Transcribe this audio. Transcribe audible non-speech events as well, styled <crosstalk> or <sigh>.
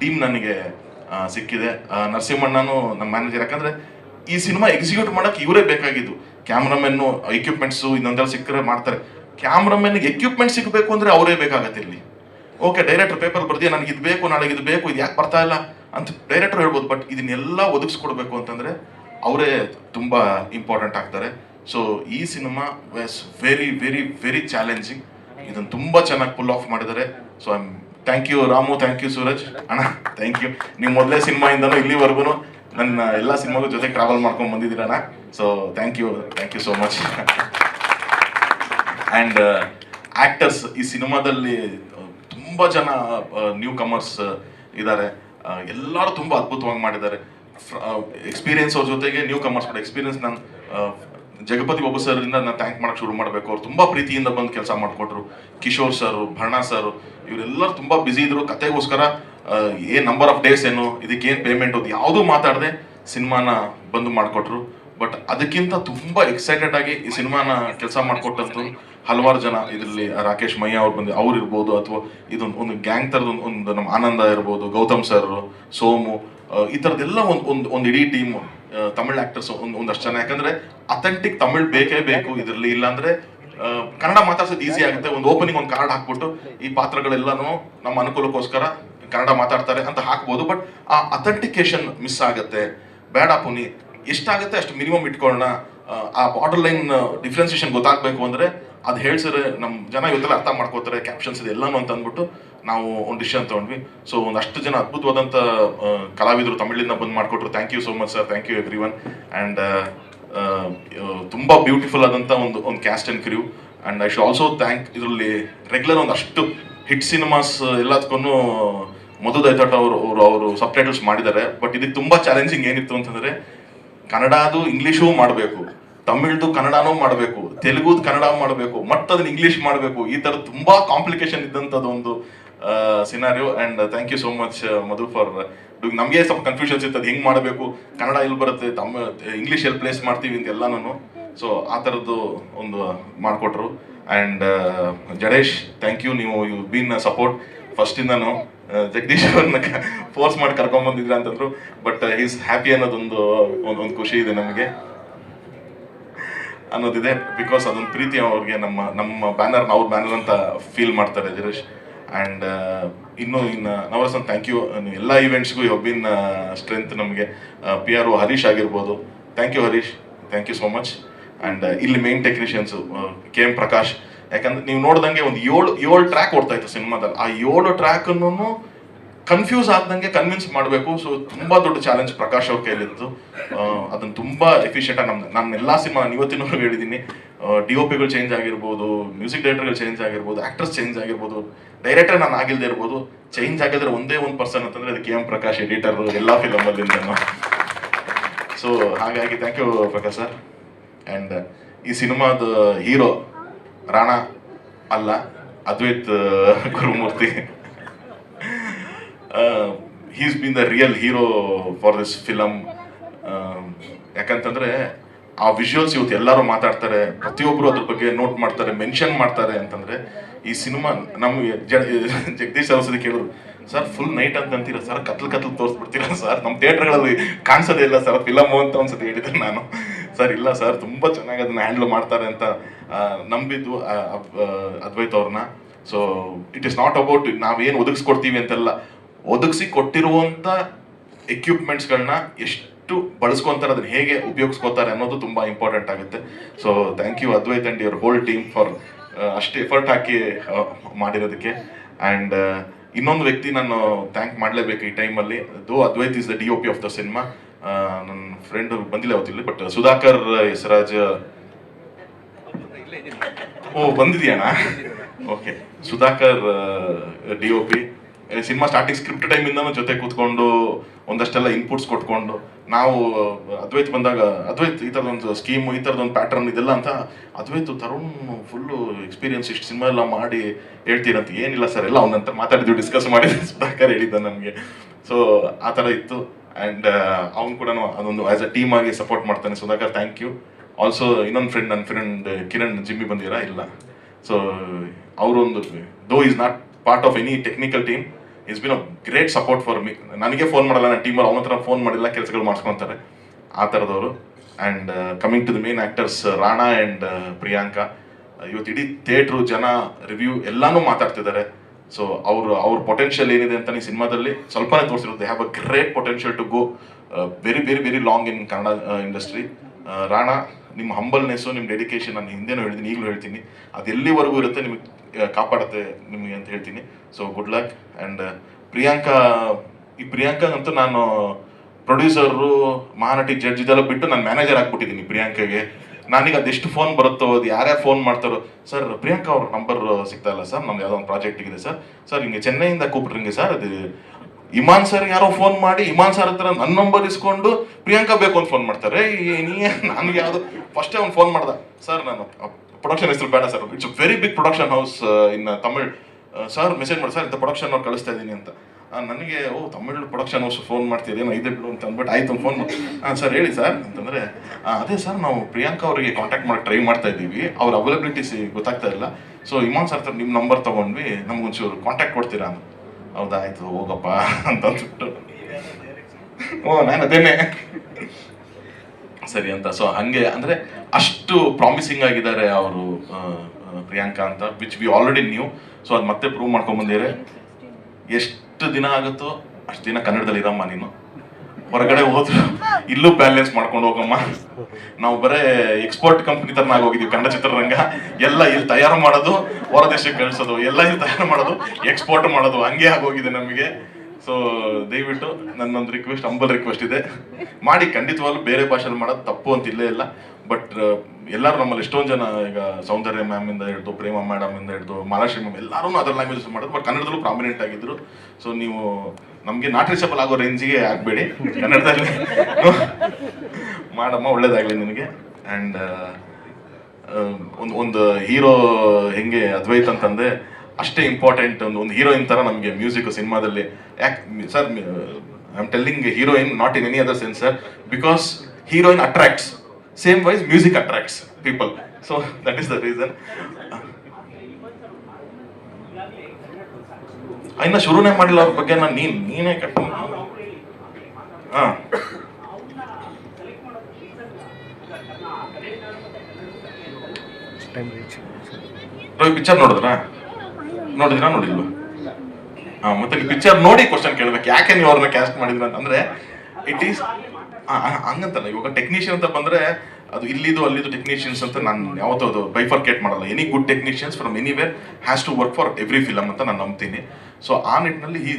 Team ನನಗೆ ಸಿಕ್ಕಿದೆ. ನರಸಿಂಹಣ್ಣನು ನಮ್ಮ ಮ್ಯಾನೇಜರ್ ಯಾಕಂದ್ರೆ ಈ ಸಿನಿಮಾ ಎಕ್ಸಿಕ್ಯೂಟ್ ಮಾಡೋಕೆ ಇವರೇ ಬೇಕಾಗಿದ್ದು. ಕ್ಯಾಮ್ರಾಮೆನ್ನು ಎಕ್ವಿಪ್ಮೆಂಟ್ಸು ಇನ್ನೊಂದೆಲ್ಲ ಸಿಕ್ಕರೆ ಮಾಡ್ತಾರೆ. ಕ್ಯಾಮ್ರಾಮೆನ್ಗೆ ಎಕ್ವಿಪ್ಮೆಂಟ್ ಸಿಗಬೇಕು ಅಂದರೆ ಅವರೇ ಬೇಕಾಗತ್ತೆ ಇಲ್ಲಿ. ಓಕೆ ಡೈರೆಕ್ಟರ್ ಪೇಪರ್ ಬರ್ದಿ ನನಗೆ ಇದು ಬೇಕು, ನಾಳೆಗೆ ಇದು ಬೇಕು, ಇದು ಯಾಕೆ ಬರ್ತಾ ಇಲ್ಲ? ಅಂತ ಡೈರೆಕ್ಟರ್ ಹೇಳ್ಬೋದು ಬಟ್ ಇದನ್ನೆಲ್ಲ ಒದಗಿಸ್ಕೊಡ್ಬೇಕು ಅಂತಂದರೆ ಅವರೇ ತುಂಬ ಇಂಪಾರ್ಟೆಂಟ್ ಆಗ್ತಾರೆ. ಸೊ ಈ cinema was very very very challenging ಇದನ್ನು ತುಂಬ ಚೆನ್ನಾಗಿ ಪುಲ್ ಆಫ್ ಮಾಡಿದ್ದಾರೆ. So I thank you Ramu thank you Suraj ಅಣ್ಣ ಥ್ಯಾಂಕ್ ಯು ನೀವು ಮೊದಲೇ ಸಿನಿಮಾಯಿಂದನೂ ಇಲ್ಲಿವರೆಗೂ ನನ್ನ ಎಲ್ಲ ಸಿನಿಮಾಗೂ ಜೊತೆ ಟ್ರಾವೆಲ್ ಮಾಡ್ಕೊಂಡು ಬಂದಿದ್ದೀರಣ್ಣ so thank you thank you so much and actors ಈ ಸಿನಿಮಾದಲ್ಲಿ ತುಂಬ ತುಂಬಾ ಜನ ನ್ಯೂ ಕಮರ್ಸ್ ಇದ್ದಾರೆ ಎಲ್ಲರೂ ತುಂಬ ಅದ್ಭುತವಾಗಿ ಮಾಡಿದ್ದಾರೆ. ಎಕ್ಸ್ಪೀರಿಯನ್ಸ್ ಅವ್ರ ಜೊತೆಗೆ ನ್ಯೂ ಕಮರ್ಸ್ ಕೂಡ ಎಕ್ಸ್ಪೀರಿಯನ್ಸ್ ನಾನು ಜಗಪತಿ ಬಾಬು ಸರ್ರಿಂದ ನಾನು ಥ್ಯಾಂಕ್ ಮಾಡಕ್ ಶುರು ಮಾಡಬೇಕು. ಅವ್ರು ತುಂಬಾ ಪ್ರೀತಿಯಿಂದ ಬಂದು ಕೆಲಸ ಮಾಡಿಕೊಟ್ರು. ಕಿಶೋರ್ ಸರ್, ಭರ್ಣ ಸರ್, ಇವರೆಲ್ಲರೂ ತುಂಬಾ ಬ್ಯುಸಿ ಇದ್ರು. ಕತೆಗೋಸ್ಕರ ಏನು ನಂಬರ್ ಆಫ್ ಡೇಸ್ ಏನು ಇದಕ್ಕೆ ಏನ್ ಪೇಮೆಂಟ್ ಅದು ಯಾವುದೂ ಮಾತಾಡದೆ ಸಿನಿಮಾನ ಬಂದು ಮಾಡಿಕೊಟ್ರು. ಬಟ್ ಅದಕ್ಕಿಂತ ತುಂಬಾ ಎಕ್ಸೈಟೆಡ್ ಆಗಿ ಈ ಸಿನಿಮಾನ ಕೆಲಸ ಮಾಡಿಕೊಟ್ಟಂತೂ ಹಲವಾರು ಜನ ಇದರಲ್ಲಿ ರಾಕೇಶ್ ಮಯ್ಯ ಅವ್ರು ಬಂದು ಅವ್ರು ಇರ್ಬೋದು ಅಥವಾ ಇದೊಂದು ಒಂದು ಗ್ಯಾಂಗ್ ಥರದ ಒಂದು ನಮ್ಮ ಆನಂದ ಇರ್ಬೋದು, ಗೌತಮ್ ಸರ್, ಸೋಮು ಈ ಥರದ್ದೆಲ್ಲ ಒಂದು ಒಂದು ಒಂದು ಇಡೀ ಟೀಮ್ ತಮಿಳ್ ಆಕ್ಟರ್ಸ್ ಒಂದು ಒಂದಷ್ಟು ಜನ. ಯಾಕಂದ್ರೆ ಅಥೆಂಟಿಕ್ ತಮಿಳ್ ಬೇಕೇ ಬೇಕು ಇದರಲ್ಲಿ. ಇಲ್ಲಾಂದ್ರೆ ಕನ್ನಡ ಮಾತಾಡ್ಸೋದು ಈಸಿ ಆಗುತ್ತೆ. ಒಂದು ಓಪನಿಂಗ್ ಒಂದು ಕಾರ್ಡ್ ಹಾಕ್ಬಿಟ್ಟು ಈ ಪಾತ್ರಗಳೆಲ್ಲನೂ ನಮ್ಮ ಅನುಕೂಲಕ್ಕೋಸ್ಕರ ಕನ್ನಡ ಮಾತಾಡ್ತಾರೆ ಅಂತ ಹಾಕ್ಬೋದು. ಬಟ್ ಆ ಅಥೆಂಟಿಕೇಶನ್ ಮಿಸ್ ಆಗುತ್ತೆ. ಬೇಡ ಪುನಿ ಎಷ್ಟಾಗುತ್ತೆ ಅಷ್ಟು ಮಿನಿಮಮ್ ಇಟ್ಕೊಳ್ಳೋಣ ಆ, ಆ ಬಾರ್ಡರ್ ಲೈನ್ ಡಿಫ್ರೆನ್ಸಿಯೇಷನ್ ಗೊತ್ತಾಗಬೇಕು ಅಂದರೆ ಅದು ಹೇಳ್ಸಿದ್ರೆ ನಮ್ಮ ಜನ ಇವತ್ತೆಲ್ಲ ಅರ್ಥ ಮಾಡ್ಕೋತಾರೆ ಕ್ಯಾಪ್ಷನ್ಸ್ ಇದೆ ಎಲ್ಲನೂ ಅಂತ ಅಂದ್ಬಿಟ್ಟು ನಾವು ಒಂದು ಡಿಸಿಷನ್ ತಗೊಂಡ್ವಿ. ಸೊ ಒಂದಷ್ಟು ಜನ ಅದ್ಭುತವಾದಂಥ ಕಲಾವಿದರು ತಮಿಳಿಂದ ಬಂದು ಮಾಡಿಕೊಟ್ರು. Thank you so much sir thank you everyone and ತುಂಬ ಬ್ಯೂಟಿಫುಲ್ ಆದಂಥ ಒಂದು ಒಂದು cast and crew and I should also thank ಇದರಲ್ಲಿ ರೆಗ್ಯುಲರ್ ಒಂದಷ್ಟು ಹಿಟ್ ಸಿನಿಮಾಸ್ ಎಲ್ಲದಕ್ಕೂ ಮಧು ದೈತಾಟ ಅವರು ಅವರು ಅವರು ಸಬ್ ಮಾಡಿದ್ದಾರೆ. ಬಟ್ ಇದಕ್ಕೆ ತುಂಬ ಚಾಲೆಂಜಿಂಗ್ ಏನಿತ್ತು ಅಂತಂದರೆ, ಕನ್ನಡದು ಇಂಗ್ಲೀಷೂ ಮಾಡಬೇಕು. ತಮಿಳ್ದು ಕನ್ನಡನೂ ಮಾಡಬೇಕು. ತೆಲುಗುದು ಕನ್ನಡ ಮಾಡಬೇಕು. ಮತ್ತೆ ಇಂಗ್ಲೀಷ್ ಇಂಗ್ಲಿಷ್ ಮಾಡಬೇಕು. ಈ ಥರ ತುಂಬ ಕಾಂಪ್ಲಿಕೇಶನ್ ಇದ್ದಂಥದ್ದು ಒಂದು scenario and thank you so much Madhu for doing ನಮಗೆ ಸ್ವಲ್ಪ ಕನ್ಫ್ಯೂಷನ್ಸ್ ಇತ್ತು ಅದು ಹೆಂಗೆ ಮಾಡಬೇಕು? ಕನ್ನಡ ಎಲ್ಲಿ ಬರುತ್ತೆ? ತಮ್ಮ ಇಂಗ್ಲೀಷ್ ಎಲ್ಲಿ ಪ್ಲೇಸ್ ಮಾಡ್ತೀವಿ ಅಂತ ಎಲ್ಲಾನು ಸೊ ಆ ಥರದ್ದು ಒಂದು ಮಾಡಿಕೊಟ್ರು. ಆ್ಯಂಡ್ ಜಡೇಶ್ ಥ್ಯಾಂಕ್ ಯು ನೀವು ಯು ಬೀನ್ ಸಪೋರ್ಟ್ ಫಸ್ಟಿಂದನು ಜಗದೀಶ್ ಅವ್ರನ್ನ ಫೋರ್ಸ್ ಮಾಡಿ ಕರ್ಕೊಂಡ್ ಬಂದಿದ್ರ ಅಂತಂದ್ರು. ಬಟ್ ಈಸ್ ಹ್ಯಾಪಿ ಅನ್ನೋದೊಂದು, ಒಂದು ಖುಷಿ ಇದೆ ನಮಗೆ. ಅನ್ನೋದಿದೆ. ಬಿಕಾಸ್ ಅದೊಂದು ಪ್ರೀತಿ ಅವ್ರಿಗೆ ನಮ್ಮ ನಮ್ಮ ಬ್ಯಾನರ್ ಅವ್ರ ಬ್ಯಾನರ್ ಅಂತ ಫೀಲ್ ಮಾಡ್ತಾರೆ ಜರೇಶ್ ಆ್ಯಂಡ್ ಇನ್ನು ಇನ್ನು ನವರಸನ್ ಥ್ಯಾಂಕ್ ಯು ಎಲ್ಲ ಈವೆಂಟ್ಸ್ಗೂ ಬಿನ್ ಸ್ಟ್ರೆಂತ್ ನಮಗೆ ಪಿ ಆರ್ ಒ ಹರೀಶ್ ಆಗಿರ್ಬೋದು. Thank you Harish. Thank you so much and ಇಲ್ಲಿ main technicians K M Prakash ಯಾಕಂದ್ರೆ ನೀವು ನೋಡ್ದಂಗೆ ಒಂದು ಏಳು ಏಳು ಟ್ರ್ಯಾಕ್ ಓಡ್ತಾ ಇತ್ತು ಸಿನಿಮಾದಲ್ಲಿ. ಆ ಏಳು ಟ್ರ್ಯಾಕನ್ನು ಕನ್ಫ್ಯೂಸ್ ಆಗ್ದಂಗೆ ಕನ್ವಿನ್ಸ್ ಮಾಡಬೇಕು. ಸೊ ತುಂಬಾ ದೊಡ್ಡ ಚಾಲೆಂಜ್ ಪ್ರಕಾಶ್ ಅವ್ರ ಕೈಲಿತ್ತು ಅದನ್ನ ತುಂಬಾ ಎಫಿಷಿಯಂಟ್ ಆಗಿ ನಮ್ಮ ನಾನು ಎಲ್ಲಾ ಸಿನಿಮಾ ಇವತ್ತಿನವರೆಗೂ ಹೇಳಿದ್ದೀನಿ ಡಿ ಒ ಪಿಗಳು ಚೇಂಜ್ ಆಗಿರ್ಬೋದು ಮ್ಯೂಸಿಕ್ ಡೈರೆಕ್ಟರ್ಗಳು ಚೇಂಜ್ ಆಗಿರ್ಬೋದು ಆಕ್ಟರ್ಸ್ ಚೇಂಜ್ ಆಗಿರ್ಬೋದು ಡೈರೆಕ್ಟರ್ ನಾನು ಆಗಿಲ್ದೇ ಇರ್ಬೋದು ಚೇಂಜ್ ಆಗಿದ್ರೆ ಒಂದೇ ಒಂದು ಪರ್ಸನ್ ಅಂತಂದ್ರೆ ಅದು ಕೆ ಎಂ ಪ್ರಕಾಶ್ ಎಡಿಟರ್ ಎಲ್ಲಾ ಫಿಲಮಲ್ಲಿಂದನು ಸೊ ಹಾಗಾಗಿ thank you Prakash sir. And ಈ ಸಿನಿಮಾದ ಹೀರೋ ರಾಣಾ ಅಲ್ಲ, Advaith, Gurumurthy. He's been the real hero for this film ಯಾಕಂತಂದ್ರೆ ಆ ವಿಜುವಲ್ಸ್ ಇವತ್ತು ಎಲ್ಲರೂ ಮಾತಾಡ್ತಾರೆ ಪ್ರತಿಯೊಬ್ಬರು ಅದ್ರ ಬಗ್ಗೆ ನೋಟ್ ಮಾಡ್ತಾರೆ ಮೆನ್ಷನ್ ಮಾಡ್ತಾರೆ ಅಂತಂದ್ರೆ ಈ ಸಿನಿಮಾ ನಮಗೆ ಜಗದೀಶ್ ಸರಸ್ವತಿ ಕೇಳಿದ್ರು ಸರ್ ಫುಲ್ ನೈಟ್ ಅಂತ ಅಂತೀರ? ಸರ್ ಕತ್ಲು ಕತ್ಲು ತೋರಿಸ್ಬಿಡ್ತೀರಾ? ಸರ್ ನಮ್ಮ ಥಿಯೇಟರ್ಗಳಲ್ಲಿ ಕಾಣಿಸೋದೇ ಇಲ್ಲ ಸರ್ ಫಿಲಮ್ ಅಂತ ಒಂದ್ಸತಿ ಹೇಳಿದ್ರೆ ನಾನು. ಸರ್ ಇಲ್ಲ ಸರ್ ತುಂಬ ಚೆನ್ನಾಗಿ ಅದನ್ನ ಹ್ಯಾಂಡಲ್ ಮಾಡ್ತಾರೆ ಅಂತ ನಂಬಿದ್ದು ಅದ್ವೈತ್ ಅವ್ರನ್ನ. So it is not about ನಾವೇನು ಒದಗಿಸ್ಕೊಡ್ತೀವಿ ಅಂತೆಲ್ಲ. ಒದಗಿಸಿ ಕೊಟ್ಟಿರುವಂತ ಎಕ್ವಿಪ್ಮೆಂಟ್ಸ್ಗಳನ್ನ ಎಷ್ಟು ಬಳಸ್ಕೊಂತಾರೆ ಅದನ್ನ ಹೇಗೆ ಉಪಯೋಗಿಸ್ಕೋತಾರೆ ಅನ್ನೋದು ತುಂಬಾ ಇಂಪಾರ್ಟೆಂಟ್ ಆಗುತ್ತೆ. So thank you Advaith and your whole team for ಅಷ್ಟು ಎಫರ್ಟ್ ಹಾಕಿ ಆ, ಮಾಡಿರೋದಕ್ಕೆ. ಆ್ಯಂಡ್ ಇನ್ನೊಂದು ವ್ಯಕ್ತಿ ನಾನು ಥ್ಯಾಂಕ್ ಮಾಡಲೇಬೇಕು ಈ ಟೈಮಲ್ಲಿ though Advaith is the D O P of the cinema ನನ್ನ ಫ್ರೆಂಡ್ ಬಂದಿಲ್ಲ ಅವತ್ತಿಲ್ಲ ಬಟ್ ಸುಧಾಕರ್ ಯಸರಾಜ್ ಓ ಬಂದಿದೆಯಣ್ಣ? Okay Sudhakar D O P cinema starting script ಟೈಮಿಂದನೂ ಜೊತೆ ಕೂತ್ಕೊಂಡು ಒಂದಷ್ಟೆಲ್ಲ ಇನ್ಪುಟ್ಸ್ ಕೊಟ್ಕೊಂಡು ನಾವು ಅದ್ವೈತ್ ಬಂದಾಗ, ಅದ್ವೈತ್ ಈ ಥರದೊಂದು ಸ್ಕೀಮ್ ಈ ಥರದೊಂದು ಪ್ಯಾಟರ್ನ್ ಇದೆಲ್ಲ ಅಂತ ಅದ್ವೈತ್ ತರುಣ್ ಫುಲ್ಲು ಎಕ್ಸ್ಪೀರಿಯನ್ಸ್ ಇಷ್ಟು ಸಿನಿಮಾ ಎಲ್ಲ ಮಾಡಿ ಹೇಳ್ತೀರಂತ ಏನಿಲ್ಲ ಸರ್ ಎಲ್ಲ ಅವನಂತ ಮಾತಾಡಿದ್ವಿ ಡಿಸ್ಕಸ್ ಮಾಡಿದ್ವಿ, <laughs> ಸುಧಾಕರ್ ಹೇಳಿದ್ದ ನಮಗೆ ಸೊ ಆ ಥರ ಇತ್ತು. ಆ್ಯಂಡ್ ಅವ್ನು ಕೂಡ ಅದೊಂದು ಆ್ಯಸ್ ಅ ಟೀಮ್ ಆಗಿ ಸಪೋರ್ಟ್ ಮಾಡ್ತಾನೆ. ಸುಧಾಕರ್ ಥ್ಯಾಂಕ್ ಯು ಆಲ್ಸೋ ಇನ್ನೊಂದು ಫ್ರೆಂಡ್ ನನ್ನ ಫ್ರೆಂಡ್ ಕಿರಣ್, ಜಿಮ್ಮಿ ಬಂದಿರಾ? ಇಲ್ಲ. ಸೊ ಅವರೊಂದು though is not part of any technical team is been a great support for me ನನಗೆ ಫೋನ್ ಮಾಡಲ್ಲ, ನನ್ನ ಟೀಮ್ ಅವನ ಹತ್ರ ಫೋನ್ ಮಾಡಿಲ್ಲ, ಕೆಲಸಗಳು ಮಾಡ್ಸ್ಕೊತಾರೆ. ಆ ಥರದವರು and coming to the main actors Rana and Priyanka. ಇವತ್ತು ಇಡೀ ಥಿಯೇಟ್ರು ಜನ ರಿವ್ಯೂ ಎಲ್ಲಾನು ಮಾತಾಡ್ತಿದ್ದಾರೆ. ಸೊ ಅವರು, ಅವ್ರ ಪೊಟೆನ್ಷಿಯಲ್ ಏನಿದೆ ಅಂತ ಈ ಸಿನಿಮಾದಲ್ಲಿ ಸ್ವಲ್ಪನೇ ತೋರಿಸಿರುತ್ತೆ have a great potential to go very very very long in Kannada industry Rana, ನಿಮ್ಮ ಹಂಬಲ್ನೆಸ್ಸು ನಿಮ್ಮ ಡೆಡಿಕೇಶನ್ ನಾನು ಹಿಂದೆನೂ ಹೇಳ್ತೀನಿ ಈಗಲೂ ಹೇಳ್ತೀನಿ. ಅದು ಎಲ್ಲಿವರೆಗೂ ಇರುತ್ತೆ, ನಿಮಗೆ ಕಾಪಾಡುತ್ತೆ ನಿಮಗೆ ಅಂತ ಹೇಳ್ತೀನಿ. So good luck and Priyanka, ಈ ಪ್ರಿಯಾಂಕಾ ಅಂತೂ ನಾನು ಪ್ರೊಡ್ಯೂಸರು ಮಹಾನಟಿ ಜಡ್ಜ್ ಇದೆಲ್ಲ ಬಿಟ್ಟು ನಾನು ಮ್ಯಾನೇಜರ್ ಹಾಕ್ಬಿಟ್ಟಿದ್ದೀನಿ ಪ್ರಿಯಾಂಕಾಗೆ. ನನಗೆ ಅದೆಷ್ಟು ಫೋನ್ ಬರುತ್ತೋ, ಅದು ಯಾರ್ಯಾರು ಫೋನ್ ಮಾಡ್ತಾರೋ. ಸರ್ ಪ್ರಿಯಾಂಕಾ ಅವ್ರ ನಂಬರ್ ಸಿಗ್ತಾ ಇಲ್ಲ ಸರ್ ನಮ್ದು ಯಾವುದೋ ಒಂದು ಪ್ರಾಜೆಕ್ಟ್ ಇದೆ ಸರ್ ಸರ್ ಹಿಂಗೆ ಚೆನ್ನೈಯಿಂದ ಕೂಪಿಟ್ರಿಂಗೆ ಸರ್ ಅದು ಇಮಾನ್ ಸರ್ ಯಾರೋ ಫೋನ್ ಮಾಡಿ, ಇಮಾನ್ ಸರ್ ಹತ್ರ ನನ್ನ ನಂಬರ್ ಇಸ್ಕೊಂಡು ಪ್ರಿಯಾಂಕಾ ಬೇಕು ಅಂತ ಫೋನ್ ಮಾಡ್ತಾರೆ. ನನಗೆ ಯಾವುದು? ಫಸ್ಟೇ ಅವ್ನು ಫೋನ್ ಮಾಡ್ದೆ. ಸರ್ ನಾನು ಪ್ರೊಡಕ್ಷನ್ ಹೆಸರು ಬೇಡ sir it's very big production house in Tamil sir message ಮಾಡಿ ಸರ್ ಇಂಥ ಪ್ರೊಡಕ್ಷನ್ ಅವ್ರು ಕಳಿಸ್ತಾ ಇದ್ದೀನಿ ಅಂತ. ನನಗೆ, ಓ, ತಮಿಳ್ ಪ್ರೊಡಕ್ಷನ್ ಹೌಸ್ ಫೋನ್ ಮಾಡ್ತಿದ್ದೇನೋ ಇದೆ ಬಿಡು ಅಂತ ಅಂದ್ಬಿಟ್ಟು ಆಯ್ತು ಫೋನ್ ಹಾಂ ಸರ್ ಹೇಳಿ ಸರ್ ಅಂತಂದರೆ ಅದೇ ಸರ್ ನಾವು ಪ್ರಿಯಾಂಕಾ ಅವರಿಗೆ ಕಾಂಟ್ಯಾಕ್ಟ್ ಮಾಡಿ ಟ್ರೈ ಮಾಡ್ತಾ ಇದ್ದೀವಿ. ಅವ್ರ ಅವೈಲಬಿಲಿಟೀಸ್ ಗೊತ್ತಾಗ್ತಾ ಇಲ್ಲ. ಸೊ ಇಮಾನ್ ಸರ್ ನಿಮ್ಮ ನಂಬರ್ ತಗೊಂಡ್ವಿ, ನಮ್ಗೆ ಒಂಚೂರು ಕಾಂಟ್ಯಾಕ್ಟ್ ಕೊಡ್ತೀರಾ ಅಂತ. ಹೌದಾ, ಆಯ್ತು, ಹೋಗಪ್ಪ, <laughs> ಅಂತ ಅಂದ್ಬಿಟ್ಟು. ಓ, ನಾನು ಅದೇನೆ. ಸರಿ ಅಂತ. ಸೊ ಹಂಗೆ ಅಂದ್ರೆ ಅಷ್ಟು ಪ್ರಾಮಿಸಿಂಗ್ ಆಗಿದ್ದಾರೆ ಅವರು ಪ್ರಿಯಾಂಕಾ ಅಂತ which we already knew so ಅದು ಮತ್ತೆ ಪ್ರೂವ್ ಮಾಡ್ಕೊಂಡ್ ಬಂದಿದ್ದಾರೆ. ಎಷ್ಟು ದಿನ ಆಗುತ್ತೋ ಅಷ್ಟು ದಿನ ಕನ್ನಡದಲ್ಲಿ ಇರಮ್ಮ ನೀನು. ಹೊರಗಡೆ ಹೋದ್ರು ಇಲ್ಲೂ ಬ್ಯಾಲೆನ್ಸ್ ಮಾಡ್ಕೊಂಡು ಹೋಗಮ್ಮ. ನಾವು ಬರೇ ಎಕ್ಸ್ಪೋರ್ಟ್ ಕಂಪ್ನಿ ತರ ಹೋಗಿದೀವಿ ಕನ್ನಡ ಚಿತ್ರರಂಗ. ಎಲ್ಲ ಇಲ್ಲಿ ತಯಾರು ಮಾಡೋದು ಹೊರ ದೇಶಕ್ಕೆ ಕಳಿಸೋದು, ಎಲ್ಲ ಇಲ್ಲಿ ತಯಾರು ಮಾಡೋದು ಎಕ್ಸ್ಪೋರ್ಟ್ ಮಾಡೋದು, ಹಂಗೆ ಆಗೋಗಿದೆ ನಮಗೆ. ಸೊ ದಯವಿಟ್ಟು ನನ್ನೊಂದು ರಿಕ್ವೆಸ್ಟ್ ಅಂಬಲ್ ರಿಕ್ವೆಸ್ಟ್ ಇದೆ. ಮಾಡಿ ಖಂಡಿತವಾಗ್ಲೂ ಬೇರೆ ಭಾಷೆಯಲ್ಲಿ ಮಾಡೋದು ತಪ್ಪು ಅಂತ ಇಲ್ಲೇ ಇಲ್ಲ. ಬಟ್ ಎಲ್ಲರೂ ನಮ್ಮಲ್ಲಿ ಎಷ್ಟೊಂದು ಜನ ಈಗ ಸೌಂದರ್ಯ ಮ್ಯಾಮ್ ಇಂದ ಹಿಡಿದು, ಪ್ರೇಮ ಮೇಡಮ್ ಇಂದ ಹಿಡಿದು ಮಹಾರಾಷ್ಟ್ರ ಮ್ಯಾಮ್ ಎಲ್ಲರೂ ಅದರ ಲ್ಯಾಂಗ್ವೇಜಸ್ ಮಾಡೋದು ಬಟ್ ಕನ್ನಡದಲ್ಲೂ ಪ್ರಾಮಿನೆಂಟ್ ಆಗಿದ್ರು. ಸೊ ನೀವು ನಮಗೆ ನಾಟ್ ರೀಚಬಲ್ ಆಗೋ ರೇಂಜಿಗೆ ಆಗಬೇಡಿ. ಕನ್ನಡದಲ್ಲಿ. ಮಾಡಮ್ಮ ಒಳ್ಳೇದಾಗಲಿ ನಿನಗೆ ಆ್ಯಂಡ್ ಒಂದು ಒಂದು ಹೀರೋ ಹೆಂಗೆ ಅದ್ವೈತ್ ಅಂತಂದರೆ, ಅಷ್ಟೇ ಇಂಪಾರ್ಟೆಂಟ್ ಒಂದು ಒಂದು ಹೀರೋಯಿನ್ ಥರ ನಮಗೆ ಮ್ಯೂಸಿಕ್ ಸಿನಿಮಾದಲ್ಲಿ ಯಾಕೆ sir I am telling heroine not in any other sense sir because heroine attracts same wise music attracts people so that is the reason ಇನ್ನ ಶುರುನೇ ಮಾಡಿಲ್ಲ ಅವ್ರ ಬಗ್ಗೆ ನಾನು ನೀನ್ ನೀನೇ ಕಟ್ ಹಾ. ಪಿಕ್ಚರ್ ನೋಡಿದ್ರಾ? ನೋಡಿದ್ರಾ ನೋಡಿಲ್ವಾ? ಮತ್ತೆ ಪಿಕ್ಚರ್ ನೋಡಿ ಕ್ವಶನ್ ಕೇಳ್ಬೇಕು. ಯಾಕೆ ನೀವು ಅವ್ರನ್ನ ಕ್ಯಾಸ್ಟ್ ಮಾಡಿದ್ರ ಅಂತಂದ್ರೆ ಇಟ್ ಈಸ್ ಹಂಗಂತಲ್ಲ, ಇವಾಗ ಟೆಕ್ನಿಷಿಯನ್ ಅಂತ ಬಂದ್ರೆ ಅದು ಇಲ್ಲಿದು ಅಲ್ಲಿದು ಟೆಕ್ನಿಷಿಯನ್ಸ್ ಅಂತ ನಾನು ಯಾವತ್ತೂ ಅದು ಬೈಫರ್ಕೇಟ್ ಮಾಡಲ್ಲ. Any good technicians from anywhere has to work for every film ಅಂತ ನಾನು ನಂಬ್ತೀನಿ. ಸೊ ಆ ನಿಟ್ಟಿನಲ್ಲಿ ಈ